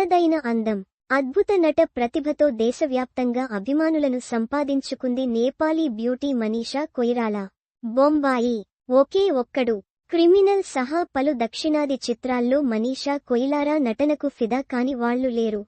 తనదైన అందం. అద్భుత నట ప్రతిభతో దేశవ్యాప్తంగా అభిమానులను సంపాదించుకుంది నేపాలీ బ్యూటీ మనీషా కొయిరాలా. బొంబాయి. ఒకే ఒక్కడు. క్రిమినల్ సహా పలు దక్షిణాది చిత్రాల్లో మనీషా కొయిలారా నటనకు ఫిదా కాని వాళ్ళు లేరు.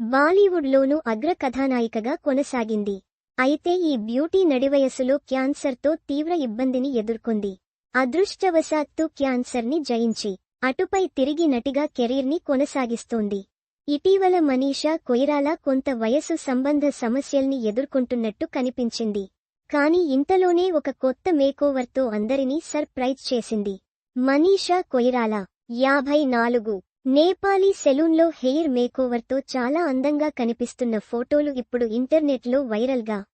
బాలీవుడ్లోనూ అగ్ర కథానాయికగా కొనసాగింది. అయితే ఈ బ్యూటీ నడివయసులో క్యాన్సర్తో తీవ్ర ఇబ్బందిని ఎదుర్కొంది. అదృష్టవశాత్తు క్యాన్సర్ని జయించి అటుపై తిరిగి నటిగా కెరీర్ని కొనసాగిస్తోంది. ఇటీవల మనీషా కొయిరాలా కొంత వయసు సంబంధ సమస్యల్ని ఎదుర్కొంటున్నట్టు కనిపించింది. కాని ఇంతలోనే ఒక కొత్త మేకోవర్తో అందరినీ సర్ప్రైజ్ చేసింది. మనీషా కొయిరాలా యాభై నాలుగు. నేపాలీ సెలూన్లో హెయిర్ మేకోవర్తో చాలా అందంగా కనిపిస్తున్న ఫోటోలు ఇప్పుడు ఇంటర్నెట్లో వైరల్గా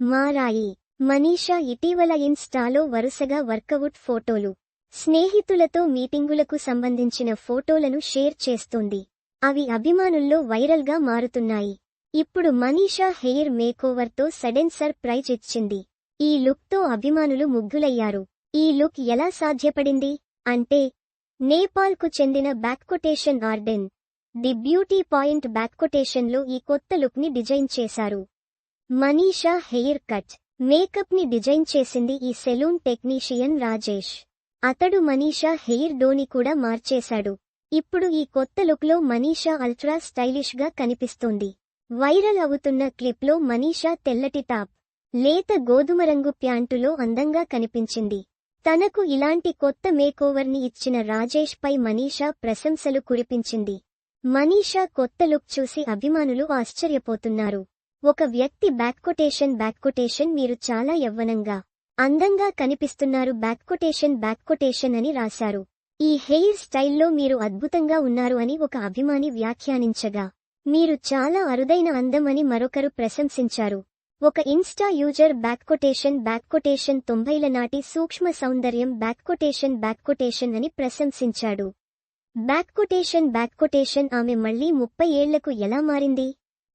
మారాయి. మనీషా ఇటీవల ఇన్స్టాలో వరుసగా వర్కవుట్ ఫోటోలు స్నేహితులతో మీటింగులకు సంబంధించిన ఫోటోలను షేర్ చేస్తోంది. అవి అభిమానుల్లో వైరల్గా మారుతున్నాయి. ఇప్పుడు మనీషా హెయిర్ మేకోవర్తో సడెన్ సర్ప్రైజ్ ఇచ్చింది. ఈ లుక్తో అభిమానులు ముగ్గులయ్యారు ఈ లుక్ ఎలా సాధ్యపడింది? అంటే నేపాల్కు చెందిన back quotation Arden the beauty point బ్యాక్కొటేషన్లో ఈ కొత్త లుక్ని డిజైన్ చేశారు. మనీషా హెయిర్ కట్ మేకప్ని డిజైన్ చేసింది ఈ సెలూన్ టెక్నీషియన్ రాజేష్. అతడు మనీషా హెయిర్ డోని కూడా మార్చేశాడు. ఇప్పుడు ఈ కొత్త లుక్లో మనీషా అల్ట్రా స్టైలిష్గా కనిపిస్తోంది. వైరల్ అవుతున్న క్లిప్లో మనీషా తెల్లటి టాప్ లేత గోధుమ రంగు ప్యాంటులో అందంగా కనిపించింది. తనకు ఇలాంటి కొత్త మేకోవర్ని ఇచ్చిన రాజేష్ పై మనీషా ప్రశంసలు కురిపించింది. మనీషా కొత్త లుక్ చూసి అభిమానులు ఆశ్చర్యపోతున్నారు. ఒక వ్యక్తి బ్యాక్కొటేషన్ బ్యాక్కొటేషన్ మీరు చాలా యవ్వనంగా అందంగా కనిపిస్తున్నారు. బ్యాక్కొటేషన్ బ్యాక్కొటేషన్ అని రాశారు. ఈ హెయిర్ స్టైల్లో మీరు అద్భుతంగా ఉన్నారు అని ఒక అభిమాని వ్యాఖ్యానించగా మీరు చాలా అరుదైన అందం అని మరొకరు ప్రశంసించారు. ఒక ఇన్స్టా యూజర్ బ్యాక్కొటేషన్ బ్యాక్కొటేషన్ తొంభైల నాటి సూక్ష్మ సౌందర్యం బ్యాక్కొటేషన్ బ్యాక్కొటేషన్ అని ప్రశంసించాడు. బ్యాక్కొటేషన్ బ్యాక్కొటేషన్ ఆమె మళ్ళీ ముప్పై ఏళ్ళకు ఎలా మారింది?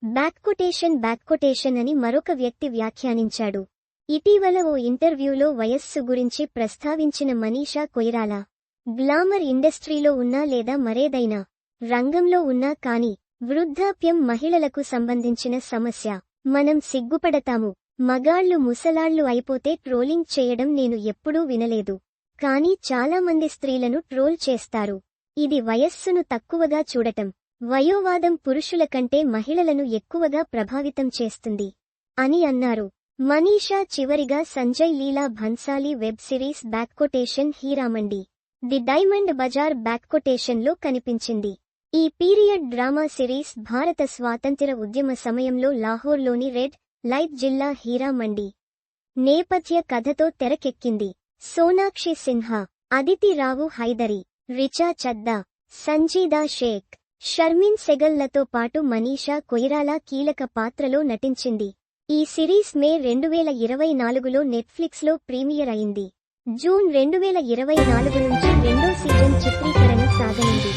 బ్యాక్కొటేషన్ బ్యాక్కొటేషన్ అని మరొక వ్యక్తి వ్యాఖ్యానించాడు. ఇటీవల ఓ ఇంటర్వ్యూలో వయస్సు గురించి ప్రస్తావించిన మనీషా కొయిరాలా గ్లామర్ ఇండస్ట్రీలో ఉన్నా లేదా మరేదైనా రంగంలో ఉన్నా కాని వృద్ధాప్యం మహిళలకు సంబంధించిన సమస్య. మనం సిగ్గుపడతాము. మగాళ్ళు ముసలాళ్ళు అయిపోతే ట్రోలింగ్ చేయడం నేను ఎప్పుడూ వినలేదు. కానీ చాలామంది స్త్రీలను ట్రోల్ చేస్తారు. ఇది వయస్సును తక్కువగా చూడటం వయోవాదం పురుషుల కంటే మహిళలను ఎక్కువగా ప్రభావితం చేస్తుంది. అని అన్నారు. మనీషా చివరిగా Sanjay Leela Bhansali web series back quotation Heeramandi. The diamond bazaar బ్యాక్కొటేషన్లో కనిపించింది. ఈ పీరియడ్ డ్రామా సిరీస్ భారత స్వాతంత్ర ఉద్యమ సమయంలో లాహోర్లోని రెడ్ లైట్ జిల్లా హీరామండి. నేపథ్య కథతో తెరకెక్కింది. సోనాక్షి సిన్హా అదితి రావు హైదరి రిచా చద్దా సంజీదా షేక్ షర్మిన్ సెగల్లతో పాటు మనీషా కొయిరాలా కీలక పాత్రలో నటించింది. ఈ సిరీస్ మే రెండు వేల ఇరవై నాలుగులో నెట్ఫ్లిక్స్లో ప్రీమియర్ అయింది. జూన్ రెండు వేల ఇరవై నాలుగు నుంచి రెండో సీజన్ చిత్రీకరణ సాగనుంది.